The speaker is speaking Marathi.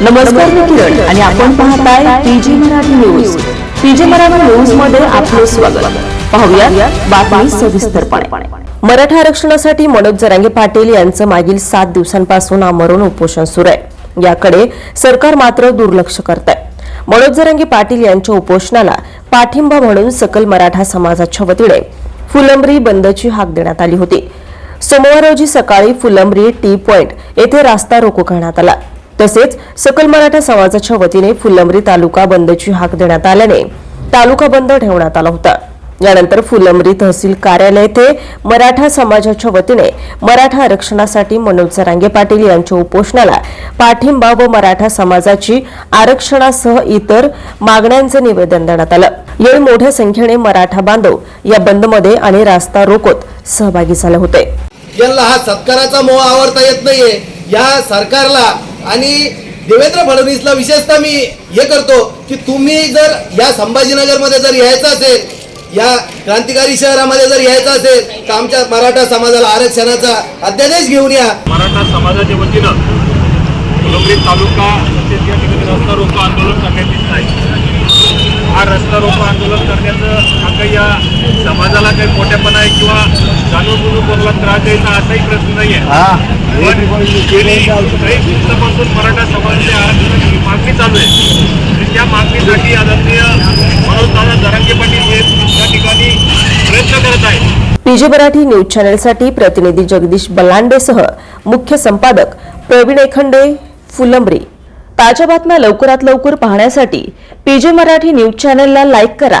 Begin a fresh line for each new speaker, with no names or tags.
नमस्कार मी किरण आणि आपण पाहताय PG Marathi news. PG Marathi न्यूजमध्ये आपले स्वागत. पाहूया बातमी सविस्तरपणे. मराठा आरक्षणासाठी मनोज जरांगे पाटील यांचं मागील सात दिवसांपासून आमरण उपोषण सुरू आहे. याकडे सरकार मात्र दुर्लक्ष करत आहे मनोज जरांगे पाटील यांच्या उपोषणाला पाठिंबा म्हणून सकल मराठा समाजाच्या वतीने फुलंब्री बंदची हाक देण्यात आली होती. सोमवार रोजी सकाळी फुलंब्री टी पॉइंट येथे रास्ता रोको करण्यात आला. तसेच सकल मराठा समाजाच्या वतीने फुलंब्री तालुका बंदची हाक देण्यात आल्याने तालुका बंद ठेवण्यात आला होता. यानंतर फुलंब्री तहसील कार्यालय येथे मराठा समाजाच्या वतीने मराठा आरक्षणासाठी मनोज सरांगे पाटील यांच्या उपोषणाला पाठिंबा व मराठा समाजाची आरक्षणासह इतर मागण्यांचं निवेदन देण्यात आलं. यावेळी मोठ्या संख्येने मराठा बांधव या बंदमध्ये आणि रास्ता रोकोत सहभागी झाले होते.
यांना हा सत्काराचा मोह आवरता येत नाहीये या सरकारला आणि देवेंद्र फडणवीसला विशेषतः मी हे करतो की तुम्ही जर या संभाजीनगरमध्ये जर यायचं असेल या क्रांतिकारी शहरामध्ये जर यायचं असेल तर आमच्या मराठा समाजाला आरक्षणाचा अध्यादेश घेऊन या.
मराठा समाजाच्या वतीनं फुलंब्री तालुका तसेच या ठिकाणी रस्ता रोको आंदोलन करण्यात येत आहे. हा रस्ता रोको आंदोलन करण्याचं या समाजाला काही मोठेपणा आहे किंवा जाणून कोणाला त्रास द्यायचा असाही प्रश्न नाही आहे पण गेली काही दिवसापासून मराठा समाजाच्या आरक्षणाची मागणी चालू आहे. आणि त्या मागणीसाठी आदरणीय मनोज दादा जरांगे पाटील हे या ठिकाणी प्रयत्न करत आहेत.
पीजे मराठी न्यूज चॅनलसाठी प्रतिनिधी जगदीश बलांडेसह मुख्य संपादक प्रवीण एखंडे फुलंब्री. ताज्या बातम्या लवकरात लवकर पाहण्यासाठी पीजे मराठी न्यूज चॅनलला लाईक करा.